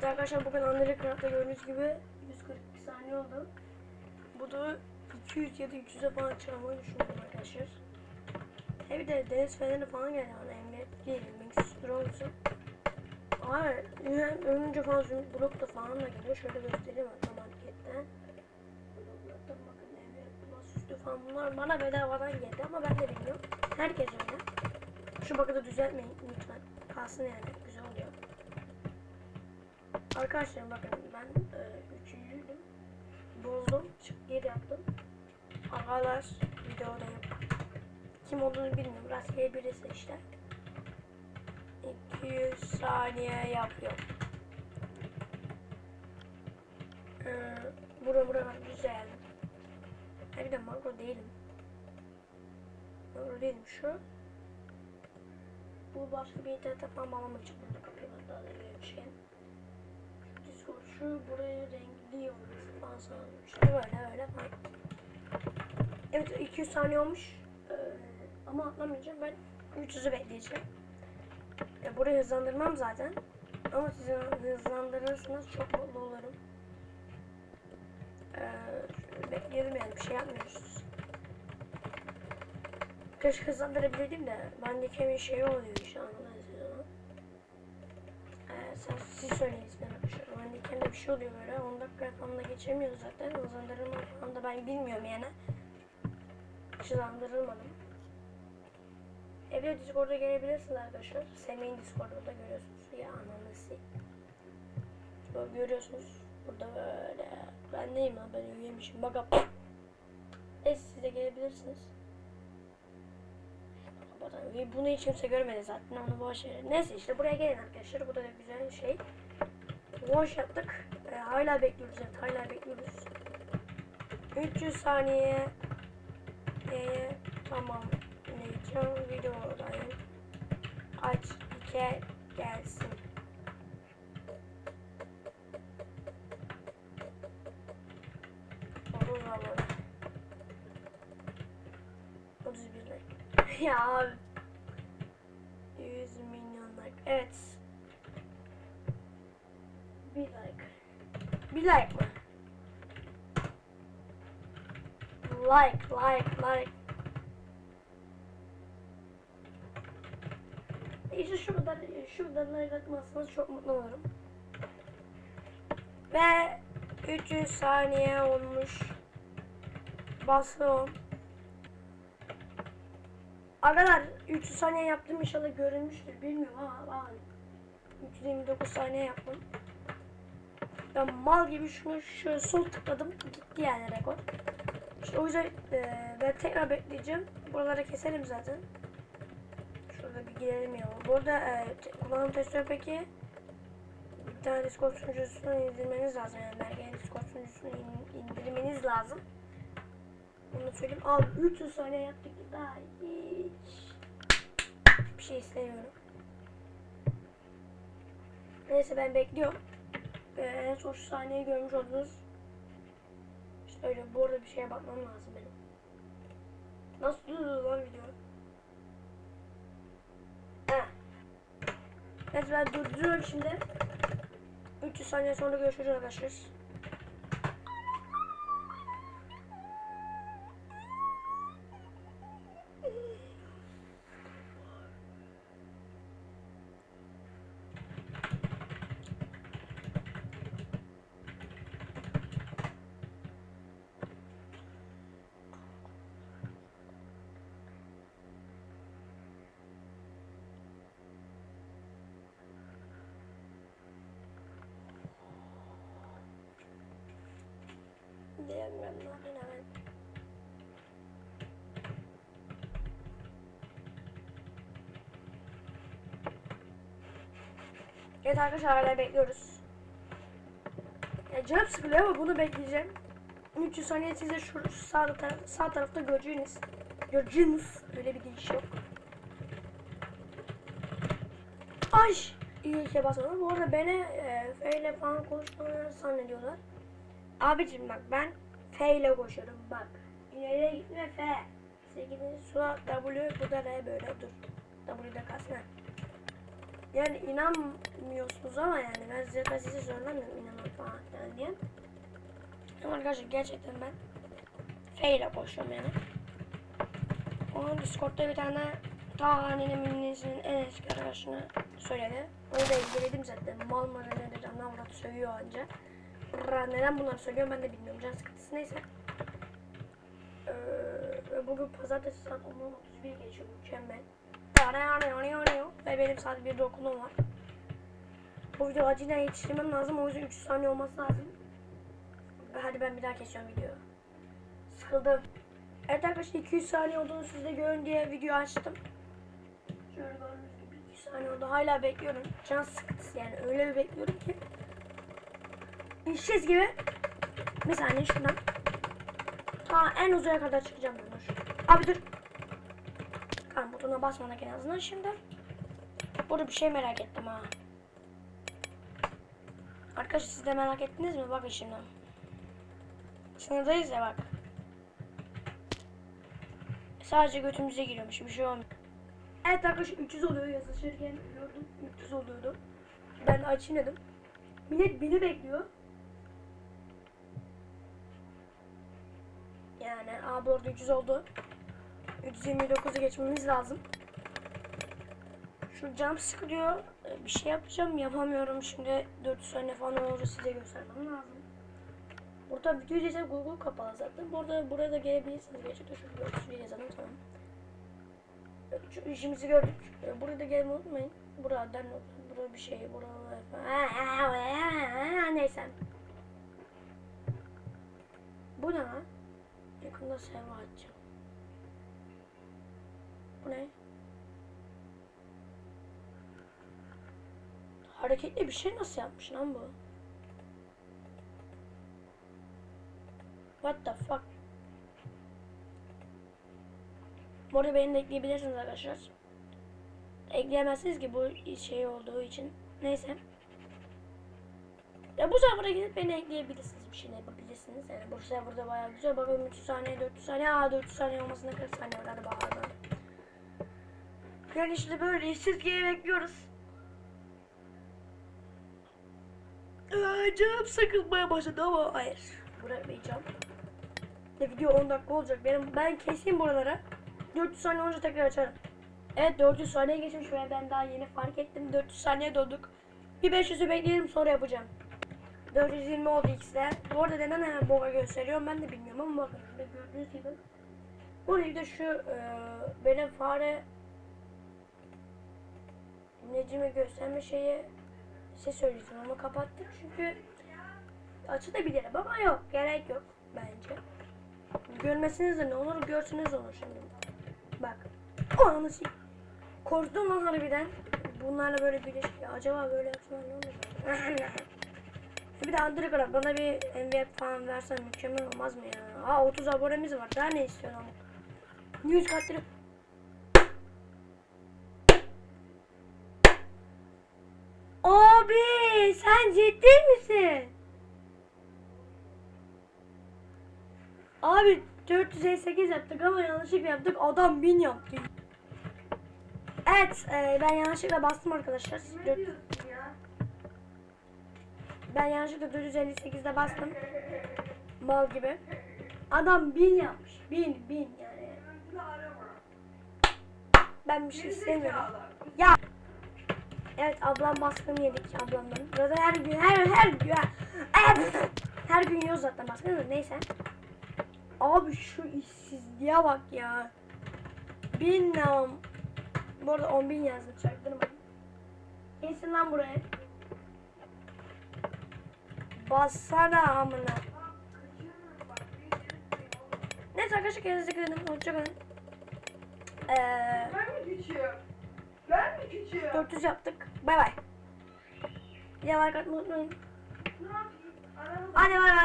Evet arkadaşlar bugün Undercraft'ta gördüğünüz gibi 142 saniye oldu. Bu da 200 ya da 300'e falan çıkarmayı düşünüyorum arkadaşlar. He bir de deniz feneri falan geldi bana emniyet değil, Minx Drones'u. Abi yani önce falan zümrüt blok da falan da geliyor. Şöyle göstereyim hatta marketten. Bloklardan bakın emniyet plus üstü falan bunlar bana bedavadan geldi ama ben de bilmiyorum. Herkes öyle. Şu bakı da düzeltmeyin lütfen. Kalsın yani. Arkadaşlar bakın ben e, üçüncüydüm. Bozdum. Çık geri yaptım. Agalar videodayım. Kim olduğunu bilmiyorum. Rastgele birisi işte. 200 saniye yapıyor. Ee, bura bura bak güzel. Ha bir de makro değilim. Makro değilim şu. Bu başka bir internete falan bağlamak için bunu kapıyorlar daha da bir şey. Şu buraya renkli olması sağlıyor. İşte böyle öyle falan. Evet 200 saniye olmuş. Ee, ama atlamayacağım ben 300'ü bekleyeceğim. Ya burayı hızlandırmam zaten. Ama siz hızlandırırsanız çok mutlu olurum. Ee, bekleyelim yani bir şey yapmıyoruz. Keşke hızlandırabilirdim de bendeki bir şey oluyor siz onu. Ee, sen, siz söyleyin ismini arkadaşlar. Bendeki bir şey oluyor böyle 10 dakika falan da geçemiyor zaten. Hızlandırılma falan da ben bilmiyorum yani. Hızlandırılmadım. Evde Discord'a gelebilirsiniz arkadaşlar. Semih'in Discord'da da görüyorsunuz. Ya ananızı. Böyle görüyorsunuz. Burada böyle. Ben neyim lan ben üyemişim. Bak bak. Neyse siz de gelebilirsiniz. Ve Bunu hiç kimse görmedi zaten. Onu boş verin. Neyse işte buraya gelin arkadaşlar. Bu da güzel bir şey. Boş yaptık. Ee, hala bekliyoruz. Evet hala bekliyoruz. 300 saniye. Ee, tamam. Neyeceğim videodayım. Aç ike gelsin. Olur zaman. 31 like. ya abi. 100 milyon like. Evet. Bir like. Bir like mı? Like, like, like. İşte şu kadar, şu kadar like atmazsanız çok mutlu olurum. Ve 300 saniye olmuş. Basıyorum. Arkadaşlar 300 saniye yaptım inşallah görünmüştür bilmiyorum ama bakın. 329 saniye yaptım. Ben mal gibi şunu şöyle sol tıkladım gitti yani rekor. İşte o yüzden e, ben tekrar bekleyeceğim. Buraları keselim zaten. Şurada bir girelim ya. Bu arada e, kullanım testi peki bir tane Discord sunucusunu indirmeniz lazım. Yani Bergen'in Discord sunucusunu in- indirmeniz lazım. Onu söyleyeyim. Abi 300 saniye yaptık. Daha hiç bir şey istemiyorum. Neyse ben bekliyorum. Ee, en son şu saniyeyi görmüş oldunuz. İşte öyle bu arada bir şeye bakmam lazım benim. Nasıl duruyor lan video? Evet ben durduruyorum şimdi. 300 saniye sonra görüşürüz arkadaşlar. Diyemem lan hemen. Evet arkadaşlar hala bekliyoruz. Ya canım sıkılıyor ama bunu bekleyeceğim. 300 saniye size şu, şu sağ, taraf, sağ tarafta göreceğiniz. Göreceğiniz. Öyle bir giriş yok. Ay! İyi şey basmadım. Bu arada beni e, F ile falan konuşmalarını zannediyorlar. Abicim bak ben F ile koşuyorum bak. İleriye gitme F. 8. Suat W bu da R böyle dur. W'de kalsın ha. Yani inanmıyorsunuz ama yani ben size, ben size söylemiyorum inanın falan yani diye. Ama arkadaşlar gerçekten ben F ile koşuyorum yani. Onun Discord'da bir tane ta minnesinin en eski arkadaşını söyledi. Onu da ilgiledim zaten. Mal mı nedir anlamadım sövüyor anca. Neden bunları söylüyor ben de bilmiyorum. Can sıkıntısı neyse. Ee, ve bugün pazartesi saat 10.31 geçiyor. Mükemmel. Ve benim saat 1'de okulum var. Bu video acilen yetiştirmem lazım. O yüzden 3 saniye olması lazım. Hadi ben bir daha kesiyorum videoyu. Sıkıldım. Evet arkadaşlar 200 saniye olduğunu siz de görün diye video açtım. Şöyle gördüğünüz gibi 200 saniye oldu. Hala bekliyorum. Can sıkıntısı yani öyle bir bekliyorum ki. İşsiz gibi. Bir saniye şuradan. Ta en uzaya kadar çıkacağım ben dur. Abi dur. Tamam butona basmadık en azından şimdi. Burada bir şey merak ettim ha. Arkadaşlar siz de merak ettiniz mi? Bakın şimdi. Sınırdayız ya bak. Sadece götümüze giriyormuş. Bir şey olmuyor. Evet arkadaşlar 300 oluyor yazışırken gördüm 300 oluyordu. Ben açayım dedim. Millet beni bekliyor. Yani a bu arada 300 oldu. 329'u geçmemiz lazım. Şu cam sıkılıyor. Ee, Bir şey yapacağım yapamıyorum. Şimdi 400 saniye falan olunca size göstermem lazım. Burada video izleyeceğim Google kapalı zaten. Burada buraya da gelebilirsiniz. Gerçekten şu 400 yazalım tamam. Şu işimizi gördük. Ee, Buraya da gelmeyi unutmayın. Buradan burada bir şey. Burada neyse. Bu ne lan? Yakında seva. Bu ne? Hareketli bir şey nasıl yapmış lan bu? What the fuck? Bu arada beni de ekleyebilirsiniz arkadaşlar. Ekleyemezsiniz ki bu şey olduğu için. Neyse. Ya bu server'a gidip beni ekleyebilirsiniz. Bir şey yapabilirsiniz. Yani bu serverda bayağı güzel. Bakalım 300 saniye, 400 saniye. Aa 400 saniye olmasına 40 saniye var. Hadi bakalım. Yani işte böyle işsiz gibi bekliyoruz. Aa, canım sıkılmaya başladı ama hayır. Bırakmayacağım. De video 10 dakika olacak. Benim ben keseyim buralara. 400 saniye olunca tekrar açarım. Evet 400 saniye geçmiş ve ben daha yeni fark ettim. 400 saniye dolduk. Bir 500'ü bekleyelim sonra yapacağım. 420 oldu ikisi de. Bu arada neden hemen boğa gösteriyorum ben de bilmiyorum ama bakın şurada gördüğünüz gibi. Bu de şu e, benim fare Necim'e gösterme şeyi size söyleyeceğim ama kapattık çünkü açılabilir ama yok gerek yok bence. Görmesiniz de ne olur görsünüz olur şimdi. Bak. O anı sik. Korktum lan harbiden. Bunlarla böyle bir şey. Acaba böyle yapsalar ne olur? bir de Underground bana bir MVP falan versen mükemmel olmaz mı ya? Aa 30 abonemiz var. Daha ne istiyorsun ama? 100 katları. Abi sen ciddi misin? Abi 458 yaptık ama yanlışlıkla yaptık. Adam 1000 yaptı. Evet e, ben yanlışlıkla bastım arkadaşlar. Dört- Ben yanlışlıkla 458'de bastım. Mal gibi. Adam 1000 yapmış. 1000 1000 yani. Ben bir şey istemiyorum. Ya. Evet ablam baskını yedik ablamdan. Zaten her gün her her gün her, her gün yiyoruz zaten baskını da neyse. Abi şu işsizliğe bak ya. Bin nam. Bu arada 10 bin yazdım çaktırma. İnsin lan buraya. Bassana amına. Neyse arkadaşlar kendinize dikkat edin. Hoşçakalın. Eee Ben mi küçüğüm? Ben mi küçüğüm? 400 yaptık. Bay bay. Ya like atmayı unutmayın. Ne yapayım? Aramızda Hadi bay bay.